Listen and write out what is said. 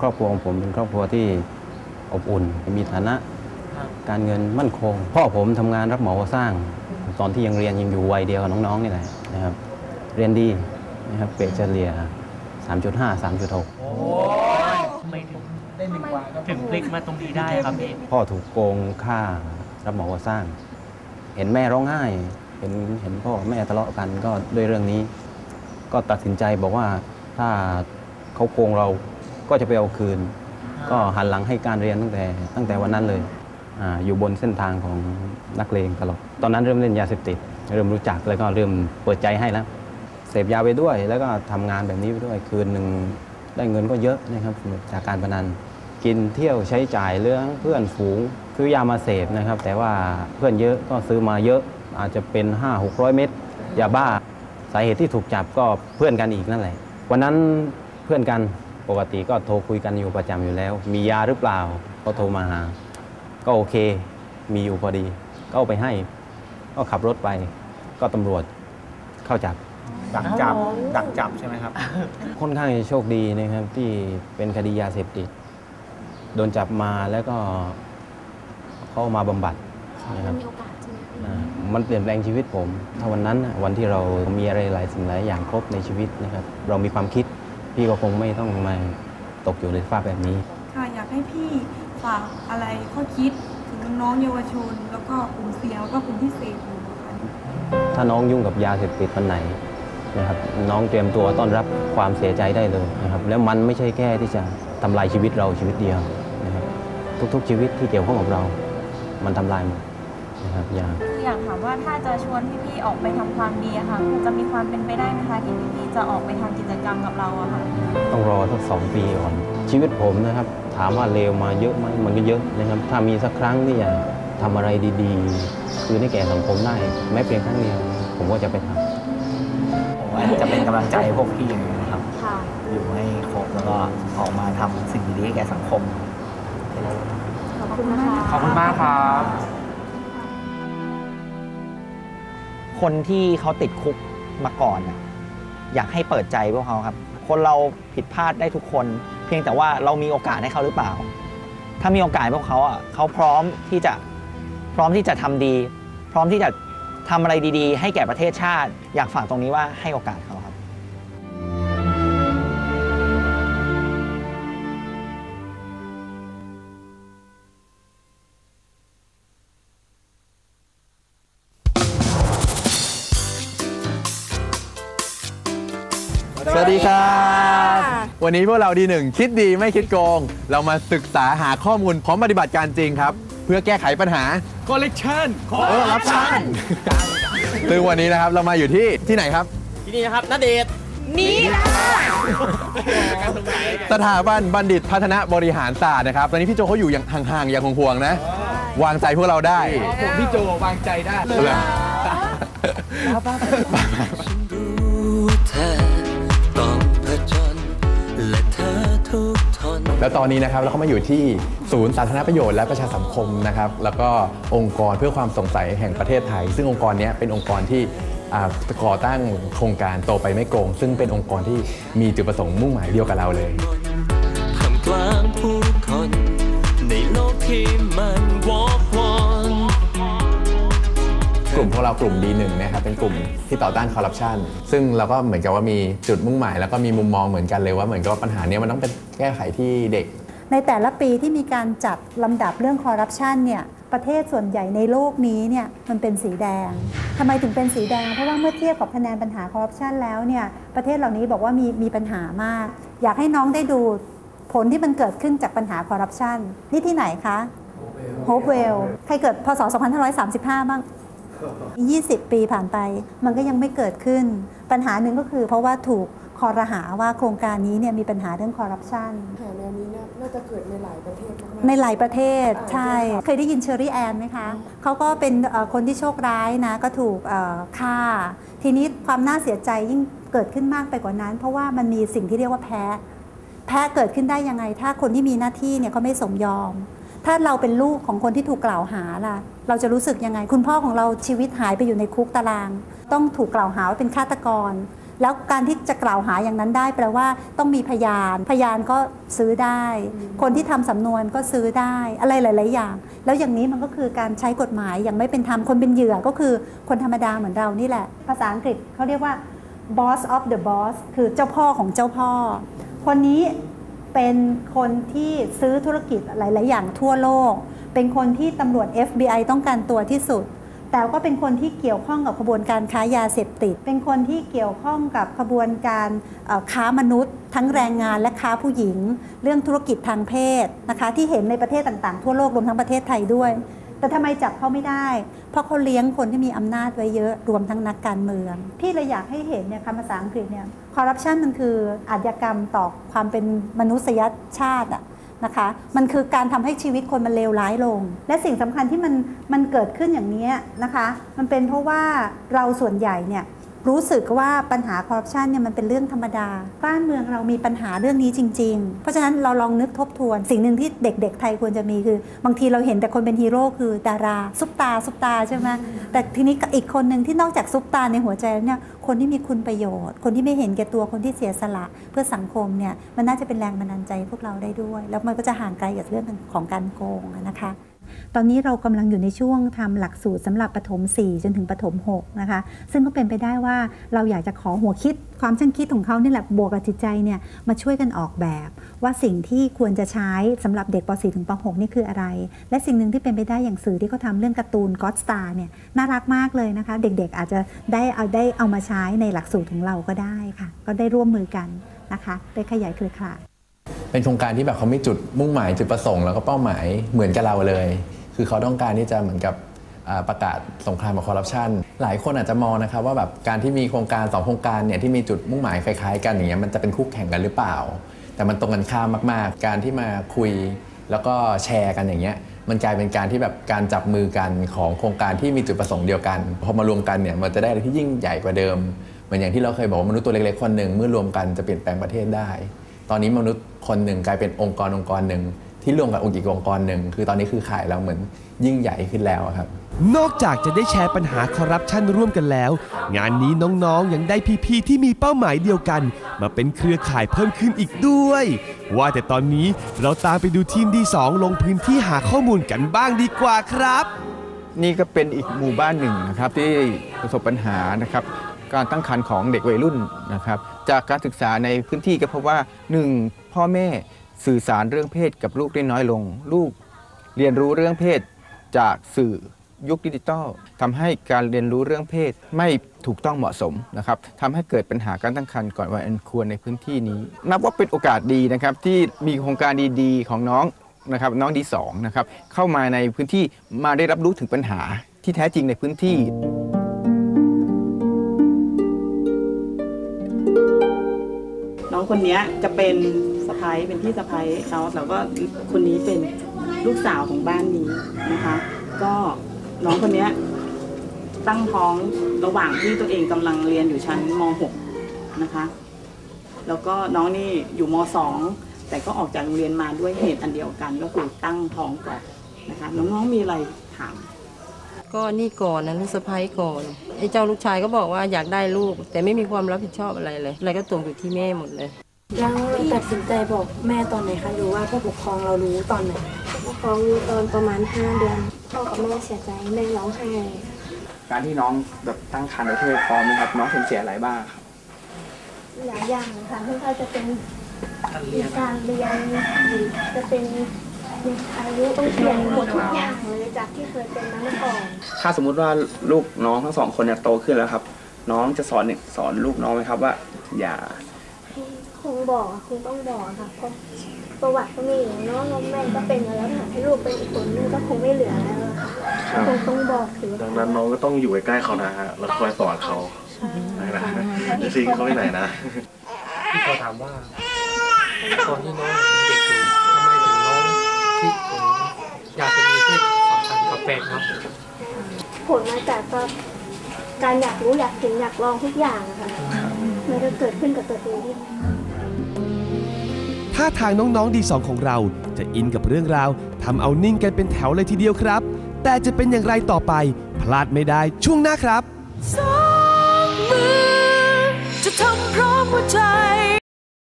ครอบครัวของผมเป็นครอบครัวที่อบอุ่น มีฐานะครับการเงินมั่นคง พ่อผมทำงานรับเหมาก่อสร้าง ตอนที่ยังเรียนยังอยู่วัยเดียวกับน้องๆนี่แหละนะครับ เรียนดีนะครับเกรดเฉลี่ย 3.5 3.6 โอ้ยทำไมถึงได้หนึ่งวันถึงพลิกมาตรงนี้ได้ครับพี่พ่อถูกโกงค่ารับเหมาก่อสร้าง เห็นแม่ร้องไห้ เห็นเห็นพ่อกับแม่ทะเลาะกันก็ด้วยเรื่องนี้ ก็ตัดสินใจบอกว่าถ้าเขาโกงเรา ก็จะไปเอาคืน ก็หันหลังให้การเรียนตั้งแต่ตั้งแต่วันนั้นเลยอาอยู่บนเส้นทางของนักเลงตลอดตอนนั้นเริ่มเล่นยาเสพติด เริ่มรู้จักแล้วก็เริ่มเปิดใจให้แล้วเสพยาไปด้วย แล้วก็ทำงานแบบนี้ไปด้วยคืนหนึ่งได้เงินก็เยอะนะครับจากการพนันกินเที่ยวใช้จ่ายเรื่องเพื่อนฝูงซื้อยามาเสพนะครับ แต่ว่าเพื่อนเยอะก็ซื้อมาเยอะอาจจะเป็น 5 600 เม็ดยาบ้าสาเหตุที่ถูกจับก็เพื่อนกันอีกนั่นแหละวันนั้นเพื่อนกัน ปกติก็โทรคุยกันอยู่ประจำอยู่แล้ว มียาหรือเปล่าก็โทรมาหา ก็โอเค มีอยู่พอดี ก็เอาไปให้ ก็ขับรถไป ก็ตำรวจเข้าจับ ดักจับ ดักจับใช่ไหมครับ ค่อนข้างจะโชคดีนะครับ ที่เป็นคดียาเสพติด โดนจับมาแล้วก็เข้ามาบำบัดนะครับ มีโอกาสใช่ไหมอ่ามันเปลี่ยนแปลงชีวิตผม ถ้าวันนั้นน่ะวันที่เรามีอะไรหลายสิ่งหลายอย่างครบในชีวิตนะครับ เรามีความคิด พี่ก็คงไม่ต้องมาตกอยู่ในสภาพแบบนี้ ค่ะอยากให้พี่ฝากอะไรข้อคิดถึงน้องๆเยาวชน แล้วก็กลุ่มเสี่ยงแล้วก็กลุ่มที่เสพอยู่ค่ะถ้าน้องยุ่งกับยาเสพติดวันไหนนะครับน้องเตรียมตัวต้อนรับความเสียใจได้เลยนะครับแล้วมันไม่ใช่แค่ที่จะทำลายชีวิตเราชีวิตเดียวนะครับทุกๆชีวิตที่เกี่ยวข้องกับเรา มันทำลายหมด นะครับยาคืออยากถามว่าถ้าจะชวนพี่ๆออกไปทำความดีอะค่ะจะมีความเป็นไปได้ไหมคะที่พี่ๆจะออกไปทำกิจกรรมกับเราอะค่ะ ต้องรอสักสองปีก่อน ชีวิตผมนะครับ ถามว่าเลวมาเยอะไหมมันก็เยอะนะครับ ถ้ามีสักครั้งที่จะทำอะไรดีๆ คือให้แก่สังคมได้แม้เพียงครั้งเดียวผมก็จะไปทำผมว่าจะเป็นกำลังใจให้พวกพี่อย่างนี้นะครับ ค่ะ อยู่ให้ครบแล้วก็ออกมาทำสิ่งดีๆให้แก่สังคม ขอบคุณนะคะ ขอบคุณมากครับ คนที่เขาติดคุกมาก่อนน่ะอยากให้เปิดใจพวกเขาครับ คนเราผิดพลาดได้ทุกคน เพียงแต่ว่าเรามีโอกาสให้เขาหรือเปล่า ถ้ามีโอกาสพวกเขาอะเขาพร้อมที่จะพร้อมที่จะทำดี พร้อมที่จะทำอะไรดี ๆ ให้แก่ประเทศชาติ อยากฝากตรงนี้ว่าให้โอกาสเขา สวัสดีครับ วันนี้พวกเราดีหนึ่งคิดดีไม่คิดโกง เรามาศึกษาหาข้อมูลพร้อมปฏิบัติการจริงครับ เพื่อแก้ไขปัญหา collection เออรับชันซึ่งวันนี้นะครับเรามาอยู่ที่ที่ไหนครับ ที่นี่นะครับนาเดชน์สถาบันบัณฑิตพัฒนาบริหารศาสตร์นะครับ ตอนนี้พี่โจเขาอยู่อย่างห่างๆอย่างห่วงๆนะ วางใจพวกเราได้ผมพี่โจวางใจได้เลย แล้วตอนนี้นะครับเราเข้ามาอยู่ที่ศูนย์สาธารณประโยชน์และประชาสังคมนะครับแล้วก็องค์กรเพื่อความสงสัยแห่งประเทศไทย ซึ่งองค์กรนี้เป็นองค์กรที่ก่อตั้งโครงการโตไปไม่โกง ซึ่งเป็นองค์กรที่มีจุดประสงค์มุ่งหมายเดียวกับเราเลยทำกลางผู้คนในโลกที่มันวอกวอน กลุ่มพวกเรากลุ่ม D1 นะครับเป็นกลุ่มที่ต่อต้านคอร์รัปชันซึ่งเราก็เหมือนกับว่ามีจุดมุ่งหมาย แล้วก็มีมุมมองเหมือนกันเลยว่าเหมือนกับว่าปัญหาเนี้ยมันต้องเป็นแก้ไขที่เด็ก ในแต่ละปีที่มีการจัดลำดับเรื่องคอร์รัปชันเนี่ยประเทศส่วนใหญ่ในโลกนี้เนี่ยมันเป็นสีแดงทำไมถึงเป็นสีแดง เพราะว่าเมื่อเทียบกับคะแนนปัญหาคอร์รัปชันแล้วเนี่ยประเทศเหล่านี้บอกว่ามีมีปัญหามาก อยากให้น้องได้ดูผลที่มันเกิดขึ้นจากปัญหาคอร์รัปชันนี่ที่ไหนคะโฮเวลใครเกิดพศ 2535 บ้าง 20 ปีผ่านไปมันก็ยังไม่เกิดขึ้น ปัญหาหนึ่งก็คือเพราะว่าถูกคอรหาว่าโครงการนี้เนี่ยมีปัญหาเรื่องคอร์รัปชันแนวนี้น่าจะเกิดในหลายประเทศมากในหลายประเทศใช่ เคยได้ยินเชอรี่แอนไหมคะ เขาก็เป็นเอ่อคนที่โชคร้ายนะ ก็ถูกเอ่อฆ่า ทีนี้ความน่าเสียใจยิ่งเกิดขึ้นมากไปกว่านั้น เพราะว่ามันมีสิ่งที่เรียกว่าแพ้ แพ้เกิดขึ้นได้ยังไง ถ้าคนที่มีหน้าที่เนี่ยเขาไม่สมยอม ถ้าเราเป็นลูกของคนที่ถูกกล่าวหาล่ะ เราจะรู้สึกยังไง คุณพ่อของเราชีวิตหายไปอยู่ในคุกตาราง ต้องถูกกล่าวหาว่าเป็นฆาตกร แล้วการที่จะกล่าวหาอย่างนั้นได้แปลว่าต้องมีพยาน พยานก็ซื้อได้ คนที่ทำสำนวนก็ซื้อได้อะไรหลาย ๆ อย่าง แล้วอย่างนี้มันก็คือการใช้กฎหมายอย่างไม่เป็นธรรมคนเป็นเหยื่อก็คือคนธรรมดาเหมือนเรานี่แหละ ภาษาอังกฤษเขาเรียกว่า boss of the boss คือเจ้าพ่อของเจ้าพ่อ คนนี้ เป็นคนที่ซื้อธุรกิจหลาย ๆ อย่างทั่วโลก เป็นคนที่ตำรวจ FBI ต้องการตัวที่สุด แต่ก็เป็นคนที่เกี่ยวข้องกับขบวนการค้ายาเสพติด เป็นคนที่เกี่ยวข้องกับขบวนการค้ามนุษย์ ทั้งแรงงานและค้าผู้หญิง เรื่องธุรกิจทางเพศนะคะที่เห็นในประเทศต่าง ๆ ทั่วโลกรวมทั้งประเทศไทยด้วย แต่ทำไมจับเขาไม่ได้ เพราะเขาเลี้ยงคนที่มีอำนาจไว้เยอะรวมทั้งนักการเมือง พี่เลยอยากให้เห็นเนี่ยคำภาษาอังกฤษเนี่ยคอร์รัปชันมันคืออาชญากรรมต่อความเป็นมนุษยชาติอะนะคะ มันคือการทำให้ชีวิตคนมันเลวร้ายลง และสิ่งสำคัญที่มันมันเกิดขึ้นอย่างนี้นะคะ มันเป็นเพราะว่าเราส่วนใหญ่เนี่ย รู้สึกว่าปัญหาคอร์รัปชันเนี่ยมันเป็นเรื่องธรรมดา บ้านเมืองเรามีปัญหาเรื่องนี้จริง ๆ เพราะฉะนั้นเราลองนึกทบทวน สิ่งหนึ่งที่เด็ก ๆ ไทยควรจะมีคือ บางทีเราเห็นแต่คนเป็นฮีโร่คือดาราซุปตาซุปตาใช่ไหมแต่ทีนี้อีกคนหนึ่งที่นอกจากซุปตาในหัวใจแล้วเนี่ยคนที่มีคุณประโยชน์ คนที่ไม่เห็นแก่ตัวคนที่เสียสละ เพื่อสังคมเนี่ยมันน่าจะเป็นแรงบันดาลใจพวกเราได้ด้วย แล้วมันก็จะห่างไกลจากเรื่องของการโกงนะคะ ตอนนี้เรากำลังอยู่ในช่วงทำหลักสูตรสำหรับปฐม4 จนถึงปฐม6นะคะ ซึ่งก็เป็นไปได้ว่าเราอยากจะขอหัวคิด ความช่างคิดของเขาเนี่ยแหละบวกกับจิตใจเนี่ยมาช่วยกันออกแบบ ว่าสิ่งที่ควรจะใช้สำหรับเด็กป .4 ถึงป .6 นี่คืออะไร และสิ่งหนึ่งที่เป็นไปได้อย่างสื่อที่เขาทำเรื่องการ์ตูน God Star เนี่ยน่ารักมากเลยนะคะ เด็กๆอาจจะได้เอาได้เอามาใช้ในหลักสูตรของเราก็ได้ค่ะ ก็ได้ร่วมมือกันนะคะ ได้ขยายเครือข่าย เป็นโครงการที่แบบเขาไมีจุดมุ่งหมายจุดประสงค์แล้วก็เป้าหมายเหมือนกับเราเลย คือเขาต้องการที่จะเหมือนกับประกาศสงครามกับคอร์รัปชันหลายคนอาจจะมองนะครับว่าแบบการที่มีโครงการสองโครงการเนี่ยที่มีจุดมุ่งหมายคล้ายๆ กันอย่างเงี้ยมันจะเป็นคู่แข่งกันหรือเปล่า แต่มันตรงกันข้ามมากๆ การที่มาคุยแล้วก็แชร์กันอย่างเงี้ยมันกลายเป็นการที่แบบการจับมือกันของโครงการที่มีจุดประสงค์เดียวกันพอมารวมกันเนี่ยมันจะได้อะไรที่ยิ่งใหญ่กว่าเดิมเหมือนอย่างที่เราเคยบอกว่ามนุษย์ตัวเล็กๆคนหนึ่งเมื่อรวมกันจะเปลี่ยนแปลงประเทศได้ ตอนนี้มนุษย์คนหนึ่งกลายเป็นองค์กรองค์กรหนึ่งที่รวมกับองค์อีกองค์กรหนึ่งคือตอนนี้คือขายเราเหมือนยิ่งใหญ่ขึ้นแล้วครับ นอกจากจะได้แชร์ปัญหาคอร์รัปชันร่วมกันแล้ว งานนี้น้องๆยังได้พี่ๆที่มีเป้าหมายเดียวกัน มาเป็นเครือข่ายเพิ่มขึ้นอีกด้วย ว่าแต่ตอนนี้เราตามไปดูทีมดีสองลงพื้นที่หาข้อมูลกันบ้างดีกว่าครับ นี่ก็เป็นอีกหมู่บ้านหนึ่งนะครับที่ประสบปัญหานะครับการตั้งครรภ์ของเด็กวัยรุ่นนะครับ จากการศึกษาในพื้นที่ก็พบว่า 1. พ่อแม่สื่อสารเรื่องเพศกับลูกได้น้อยลง ลูกเรียนรู้เรื่องเพศจากสื่อยุคดิจิทัลทำให้การเรียนรู้เรื่องเพศไม่ถูกต้องเหมาะสมนะครับทำให้เกิดปัญหาการตั้งครรภ์ก่อนวัยอันควรในพื้นที่นี้ นับว่าเป็นโอกาสดีนะครับที่มีโครงการดีๆ ของน้องนะครับน้องดีสองนะครับเข้ามาในพื้นที่มาได้รับรู้ถึงปัญหาที่แท้จริงในพื้นที่ น้องคนนี้จะเป็นสะพ้ายเป็นพี่สะพ้ายเขาแล้วก็คนนี้เป็นลูกสาวของบ้านนี้นะคะ ก็น้องคนนี้ตั้งท้องระหว่างที่ตัวเองกำลังเรียนอยู่ชั้นม .6 นะคะ แล้วก็น้องนี่อยู่ม .2 แต่ก็ออกจากโรงเรียนมาด้วยเหตุอันเดียวกันก็คือตั้งท้องก่อนนะคะ น้องๆมีอะไรถาม ก็นี่ก่อนนะลูกสะพ้ายก่อนไอ้เจ้าลูกชายก็บอกว่าอยากได้ลูก แต่ไม่มีความรับผิดชอบอะไรเลยอะไรก็ตกอยู่ที่แม่หมดเลยแล้วเราตัดสินใจบอกแม่ตอนไหนคะหรือว่าผู้ปกครองเรารู้ตอนไหนผู้ปกครองรู้ตอนประมาณ 5 เดือนพ่อกับแม่เสียใจแม่ร้องไห้การที่น้องแบบตั้งครรภ์โดยที่ไม่พร้อมนะครับน้องสูญเสียอะไรบ้างครับหลายอย่างค่ะไม่ว่าจะเป็นการเรียนหรือจะเป็น อายุต้องเปลี่ยนหมดทุกอย่างเลยจากที่เคยเป็นมาเมื่อก่อนถ้าสมมุติว่าลูกน้องทั้งสองคนเนี่ยโตขึ้นแล้วครับ น้องจะสอนเนี่ยสอนลูกน้องไหมครับว่า อย่า คงบอกอะคงต้องบอกค่ะเพราะประวัติก็มีอย่างเน้องแม่ก็เป็นมาแล้วค่ะให้ลูกเป็นอีกคนนึงก็คงไม่เหลือแล้วอะค่ะครับ คงต้องบอกถือดังนั้นน้องก็ต้องอยู่ใกล้ๆเขานะฮะแล้วคอยสอนเขานะอย่าทิ้งเขาไปไหนนะ พี่ขอถามว่าตอนที่น้อง อยากจะมีเพศสัมพันธ์กับแฟนครับ ผลมาจากก็การอยากรู้อยากเห็นอยากลองทุกอย่างอะค่ะมันก็เกิดขึ้นกับตัวเองที่ท่าทางน้องๆดีสองของเรา จะอินกับเรื่องราวทำเอานิ่งกันเป็นแถวเลยทีเดียวครับ แต่จะเป็นอย่างไรต่อไป พลาดไม่ได้ช่วงหน้าครับ สองมือจะทำพร้อมหัวใจ